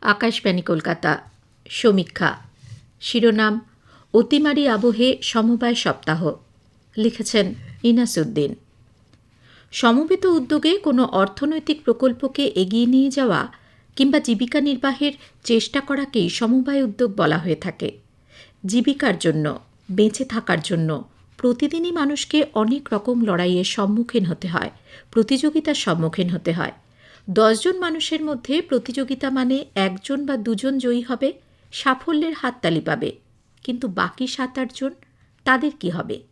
আকাশবাণী কলকাতা, সমীক্ষা। শিরোনাম, অতিমারি আবহে সমবায় সপ্তাহ, লিখেছেন ইনাসুদ্দিন। সমবেত উদ্যোগে কোনো অর্থনৈতিক প্রকল্পকে এগিয়ে নিয়ে যাওয়া কিংবা জীবিকা নির্বাহের চেষ্টা করাকেই সমবায় উদ্যোগ বলা হয়ে থাকে। জীবিকার জন্য, বেঁচে থাকার জন্য প্রতিদিনই মানুষকে অনেক রকম লড়াইয়ের সম্মুখীন হতে হয়, প্রতিযোগিতার সম্মুখীন হতে হয়। দশজন মানুষের মধ্যে প্রতিযোগিতা মানে একজন বা দুজন জয়ী হবে, সাফল্যের হাততালি পাবে। কিন্তু বাকি সাত আটজন তাদের কি হবে?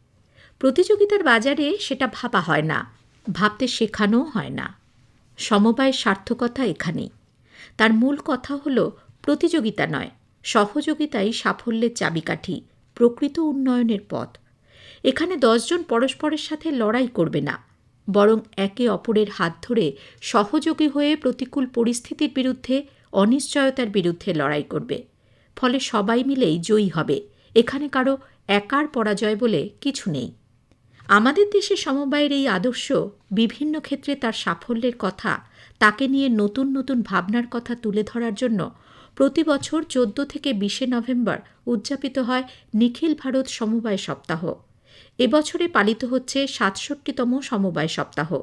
প্রতিযোগিতার বাজারে সেটা ভাবা হয় না, ভাবতে শেখানোও হয় না। সমবায়ের সার্থকতা এখানেই। তার মূল কথা হল প্রতিযোগিতা নয়, সহযোগিতাই সাফল্যের চাবিকাঠি, প্রকৃত উন্নয়নের পথ। এখানে দশজন পরস্পরের সাথে লড়াই করবে না। বরং একে অপরের হাত ধরে সহযোগী হয়ে প্রতিকূল পরিস্থিতির বিরুদ্ধে, অনিশ্চয়তার বিরুদ্ধে লড়াই করবে। ফলে সবাই মিলেই জয়ী হবে। এখানে কারও একার পরাজয় বলে কিছু নেই। আমাদের দেশে সমবায়ের এই আদর্শ বিভিন্ন ক্ষেত্রে তার সাফল্যের কথা, তাকে নিয়ে নতুন নতুন ভাবনার কথা তুলে ধরার জন্য প্রতি বছর চোদ্দ থেকে বিশে নভেম্বর উদযাপিত হয় নিখিল ভারত সমবায় সপ্তাহ। এবছরে পালিত হচ্ছে সাতষট্টিতম সমবায় সপ্তাহ।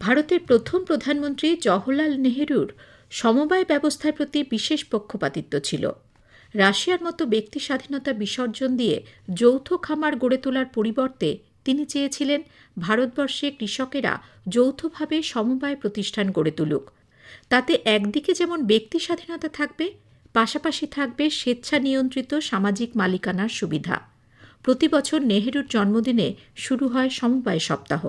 ভারতের প্রথম প্রধানমন্ত্রী জওহরলাল নেহরুর সমবায় ব্যবস্থার প্রতি বিশেষ পক্ষপাতিত্ব ছিল। রাশিয়ার মতো ব্যক্তি স্বাধীনতা বিসর্জন দিয়ে যৌথ খামার গড়ে তোলার পরিবর্তে তিনি চেয়েছিলেন ভারতবর্ষে কৃষকেরা যৌথভাবে সমবায় প্রতিষ্ঠান গড়ে তুলুক। তাতে একদিকে যেমন ব্যক্তি স্বাধীনতা থাকবে, পাশাপাশি থাকবে স্বেচ্ছা নিয়ন্ত্রিত সামাজিক মালিকানার সুবিধা। প্রতি বছর নেহেরুর জন্মদিনে শুরু হয় সমবায় সপ্তাহ।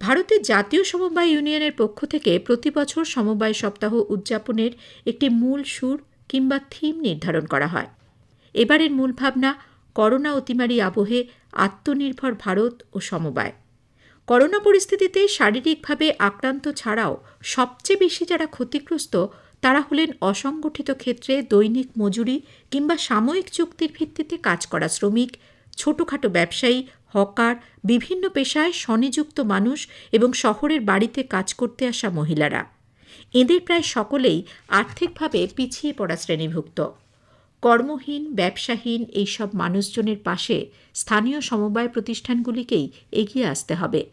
ভারতের জাতীয় সমবায় ইউনিয়নের পক্ষ থেকে প্রতি বছর সমবায় সপ্তাহ উদযাপনের একটি মূল সুর কিংবা থিম নির্ধারণ করা হয়। এবারের মূল ভাবনা, করোনা অতিমারি আবহে আত্মনির্ভর ভারত ও সমবায়। করোনা পরিস্থিতিতে শারীরিকভাবে আক্রান্ত ছাড়াও সবচেয়ে বেশি যারা ক্ষতিগ্রস্ত, তারা হলেন অসংগঠিত ক্ষেত্রে দৈনিক মজুরি কিংবা সাময়িক চুক্তির ভিত্তিতে কাজ করা শ্রমিক ছোটোখাটো ব্যবসায়ী, হকার, বিভিন্ন পেশায় স্বনিযুক্ত মানুষ এবং শহরের বাড়িতে কাজ করতে আসা মহিলারা। এদের প্রায় সকলেই আর্থিকভাবে পিছিয়ে পড়া শ্রেণীভুক্ত। কর্মহীন, ব্যবসাহীন এইসব মানুষজনের পাশে স্থানীয় সমবায় প্রতিষ্ঠানগুলিকেই এগিয়ে আসতে হবে।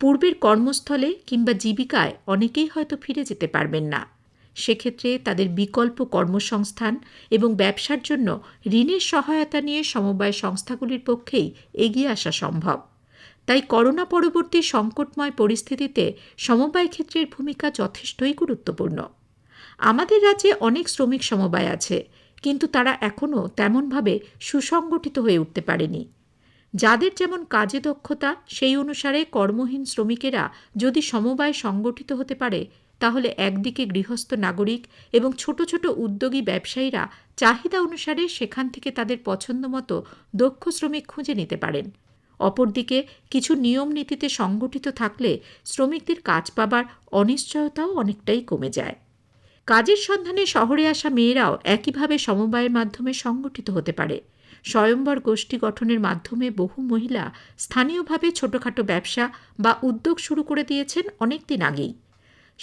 পূর্বের কর্মস্থলে কিংবা জীবিকায় অনেকেই হয়তো ফিরে যেতে পারবেন না। সেক্ষেত্রে তাদের বিকল্প কর্মসংস্থান এবং ব্যবসার জন্য ঋণের সহায়তা নিয়ে সমবায় সংস্থাগুলির পক্ষেই এগিয়ে আসা সম্ভব। তাই করোনা পরবর্তী সংকটময় পরিস্থিতিতে সমবায় ক্ষেত্রের ভূমিকা যথেষ্টই গুরুত্বপূর্ণ। আমাদের রাজ্যে অনেক শ্রমিক সমবায় আছে, কিন্তু তারা এখনও তেমনভাবে সুসংগঠিত হয়ে উঠতে পারেনি। যাদের যেমন কাজে দক্ষতা, সেই অনুসারে কর্মহীন শ্রমিকেরা যদি সমবায় সংগঠিত হতে পারে তাহলে একদিকে গৃহস্থ নাগরিক এবং ছোট ছোট উদ্যোগী ব্যবসায়ীরা চাহিদা অনুসারে সেখান থেকে তাদের পছন্দ মতো দক্ষ শ্রমিক খুঁজে নিতে পারেন। অপরদিকে, কিছু নিয়ম নীতিতে সংগঠিত থাকলে শ্রমিকদের কাজ পাবার অনিশ্চয়তাও অনেকটাই কমে যায়। কাজের সন্ধানে শহরে আসা মেয়েরাও একইভাবে সমবায়ের মাধ্যমে সংগঠিত হতে পারে। স্বয়ম্বর গোষ্ঠী গঠনের মাধ্যমে বহু মহিলা স্থানীয়ভাবে ছোটখাটো ব্যবসা বা উদ্যোগ শুরু করে দিয়েছেন অনেক দিন আগেই।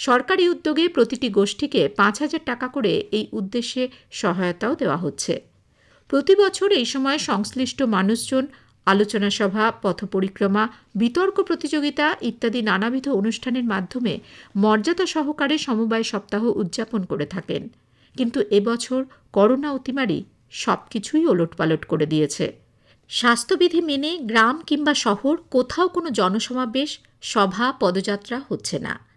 সরকারি উদ্যোগে প্রতিটি গোষ্ঠীকে পাঁচ হাজার টাকা করে এই উদ্দেশ্যে সহায়তাও দেওয়া হচ্ছে। প্রতি বছর এই সময় সংশ্লিষ্ট মানুষজন, আলোচনা সভা, পথপরিক্রমা, বিতর্ক প্রতিযোগিতা ইত্যাদি নানাবিধ অনুষ্ঠানের মাধ্যমে মর্যাদা সহকারে সমবায় সপ্তাহ উদযাপন করে থাকেন। কিন্তু এবছর করোনা অতিমারি সব কিছুই ওলটপালট করে দিয়েছে। স্বাস্থ্যবিধি মেনে গ্রাম কিংবা শহর কোথাও কোনো জনসমাবেশ, সভা, পদযাত্রা হচ্ছে না।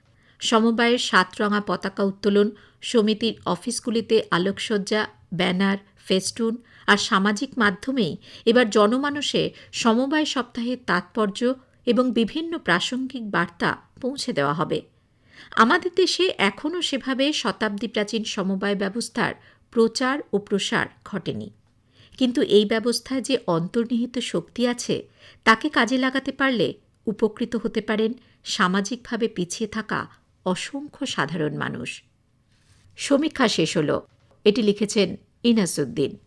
সমবায়ের সাতরঙা পতাকা উত্তোলন, সমিতির অফিসগুলিতে আলোকসজ্জা, ব্যানার, ফেস্টুন আর সামাজিক মাধ্যমেই এবার জনমানসে সমবায় সপ্তাহের তাৎপর্য এবং বিভিন্ন প্রাসঙ্গিক বার্তা পৌঁছে দেওয়া হবে। আমাদের দেশে এখনও সেভাবে শতাব্দী প্রাচীন সমবায় ব্যবস্থার প্রচার ও প্রসার ঘটেনি। কিন্তু এই ব্যবস্থায় যে অন্তর্নিহিত শক্তি আছে, তাকে কাজে লাগাতে পারলে উপকৃত হতে পারেন, সামাজিকভাবে পিছিয়ে থাকা অসংখ্য সাধারণ মানুষ। সমীক্ষা শেষ হল। এটি লিখেছেন ইনাসুদ্দিন